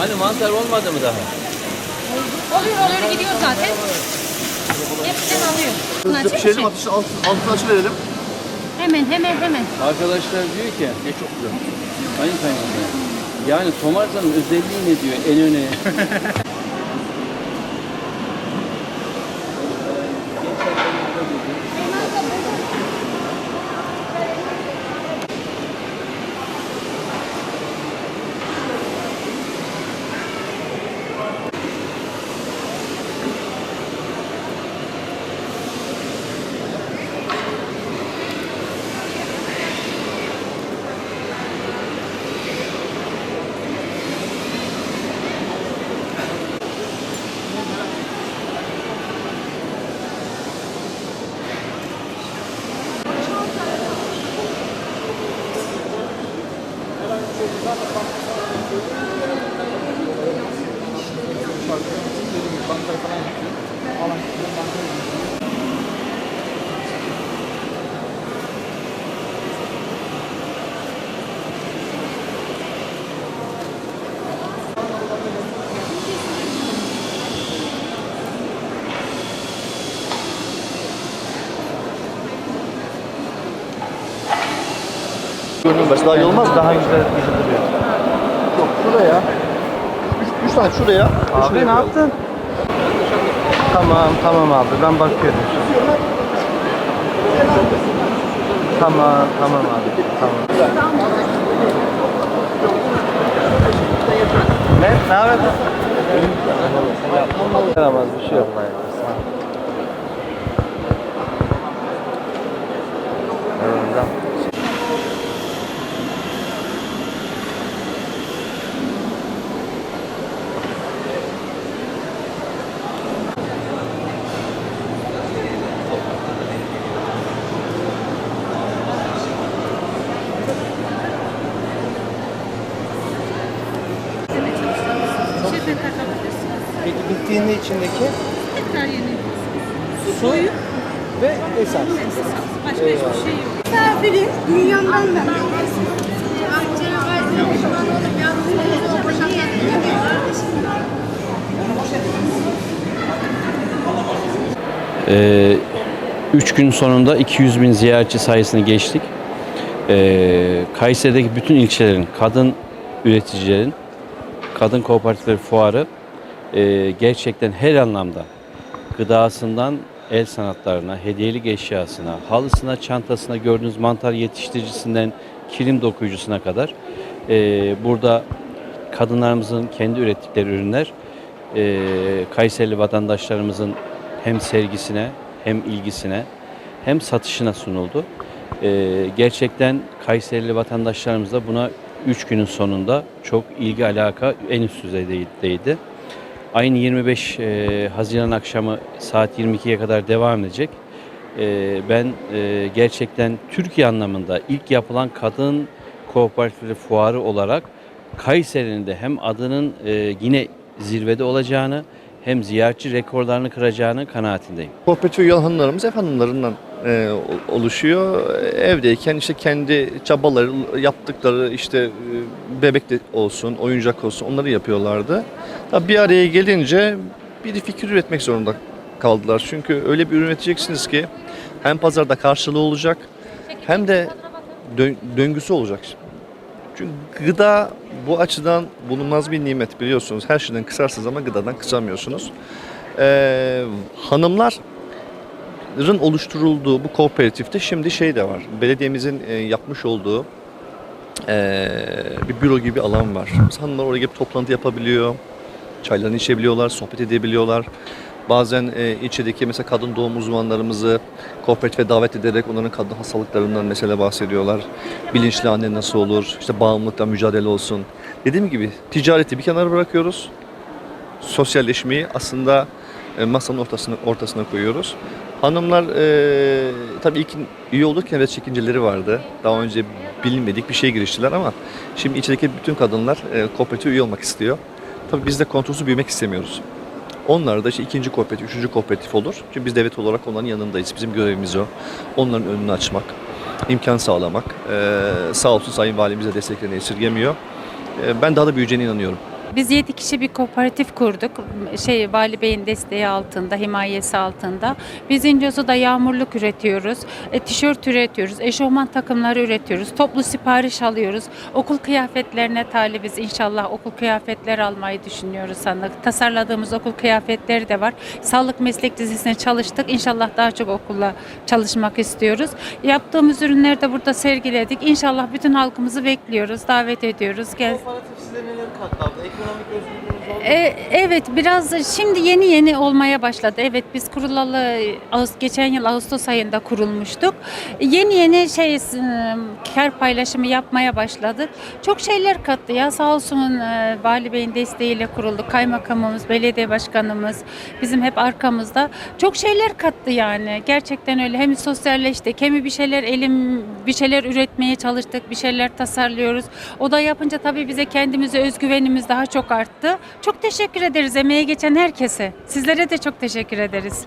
Hani mantar olmadı mı daha? Oluyor oluyor gidiyor zaten. Hepsinden alıyor. Hızlı pişirelim, çek. ateşin alt, altını açıverelim. Hemen hemen hemen. Arkadaşlar diyor ki ne çok güzel. Sayın Kaymakam. Yani Tomarza'nın özelliği ne diyor en öne? Gönlün başı daha iyi olmaz? Daha güzel duruyor. Yok şuraya. Üç, üç tane şuraya. Abi şuraya ne yaptın? Tamam tamam abi ben bakıyorum. Tamam tamam abi tamam. Ne? Ne haber? Yaramaz bir şey yok. Evet, Peki bittiğinde içindeki Tekrar yeniyorsunuz. Su koyun. ve esas. Başka hiçbir şey yok. Misafirim dünyanın ben. Ee, üç gün sonunda 200 bin ziyaretçi sayısını geçtik. Ee, Kayseri'deki bütün ilçelerin kadın üreticilerin, kadın kooperatifleri fuarı e, gerçekten her anlamda gıdasından el sanatlarına, hediyelik eşyasına, halısına, çantasına, gördüğünüz mantar yetiştiricisinden kilim dokuyucusuna kadar e, burada kadınlarımızın kendi ürettikleri ürünler e, Kayserili vatandaşlarımızın hem sergisine hem ilgisine hem satışına sunuldu. E, gerçekten Kayserili vatandaşlarımız da buna 3 günün sonunda çok ilgi alaka en üst düzeydeydi. Ayın 25 e, Haziran akşamı saat 22'ye kadar devam edecek. E, ben e, gerçekten Türkiye anlamında ilk yapılan kadın kooperatifleri fuarı olarak Kayseri'nin de hem adının e, yine zirvede olacağını hem ziyaretçi rekorlarını kıracağını kanaatindeyim. Kooperatif üye hanımlarımız ev hanımlarından e, ol- oluşuyor. Evdeyken işte kendi çabaları, yaptıkları işte e, bebek de olsun, oyuncak olsun onları yapıyorlardı. Tabii bir araya gelince bir fikir üretmek zorunda kaldılar. Çünkü öyle bir ürün üreteceksiniz ki hem pazarda karşılığı olacak hem de dö- döngüsü olacak. Çünkü gıda bu açıdan bulunmaz bir nimet biliyorsunuz. Her şeyden kısarsınız ama gıdadan kısamıyorsunuz. Ee, hanımların oluşturulduğu bu kooperatifte şimdi şey de var. Belediyemizin e, yapmış olduğu e, bir büro gibi alan var. Hanımlar oraya gelip toplantı yapabiliyor. Çaylarını içebiliyorlar, sohbet edebiliyorlar. Bazen e, ilçedeki mesela kadın doğum uzmanlarımızı kooperatife davet ederek onların kadın hastalıklarından mesela bahsediyorlar. Bilinçli anne nasıl olur, işte bağımlılıkla mücadele olsun. Dediğim gibi ticareti bir kenara bırakıyoruz. Sosyalleşmeyi aslında e, masanın ortasına, ortasına koyuyoruz. Hanımlar e, tabii ilk üye olurken biraz çekinceleri vardı. Daha önce bilinmedik bir şey giriştiler ama şimdi içerideki bütün kadınlar e, kooperatif üye olmak istiyor. Tabii biz de kontrolsüz büyümek istemiyoruz. Onlar da işte ikinci kooperatif, üçüncü kooperatif olur. Çünkü biz devlet olarak onların yanındayız. Bizim görevimiz o. Onların önünü açmak, imkan sağlamak. Ee, sağ olsun Sayın Valimiz de desteklerini esirgemiyor. Ee, ben daha da büyüyeceğine inanıyorum. Biz 7 kişi bir kooperatif kurduk. Şey Vali Bey'in desteği altında, himayesi altında. Biz İncesu'da yağmurluk üretiyoruz. E, tişört üretiyoruz. Eşofman takımları üretiyoruz. Toplu sipariş alıyoruz. Okul kıyafetlerine talibiz. İnşallah okul kıyafetleri almayı düşünüyoruz sandık. Tasarladığımız okul kıyafetleri de var. Sağlık meslek dizisine çalıştık. İnşallah daha çok okulla çalışmak istiyoruz. Yaptığımız ürünleri de burada sergiledik. İnşallah bütün halkımızı bekliyoruz. Davet ediyoruz. Gel. Kooperatif size neler kattı econômicas do E, evet biraz şimdi yeni yeni olmaya başladı. Evet biz kurulalı geçen yıl Ağustos ayında kurulmuştuk. Yeni yeni şey e, kar paylaşımı yapmaya başladık. Çok şeyler kattı ya sağ olsun e, Vali Bey'in desteğiyle kurulduk. Kaymakamımız, belediye başkanımız bizim hep arkamızda. Çok şeyler kattı yani. Gerçekten öyle. Hem sosyalleştik hem bir şeyler elim bir şeyler üretmeye çalıştık. Bir şeyler tasarlıyoruz. O da yapınca tabii bize kendimize özgüvenimiz daha çok arttı. Çok teşekkür ederiz emeğe geçen herkese. Sizlere de çok teşekkür ederiz.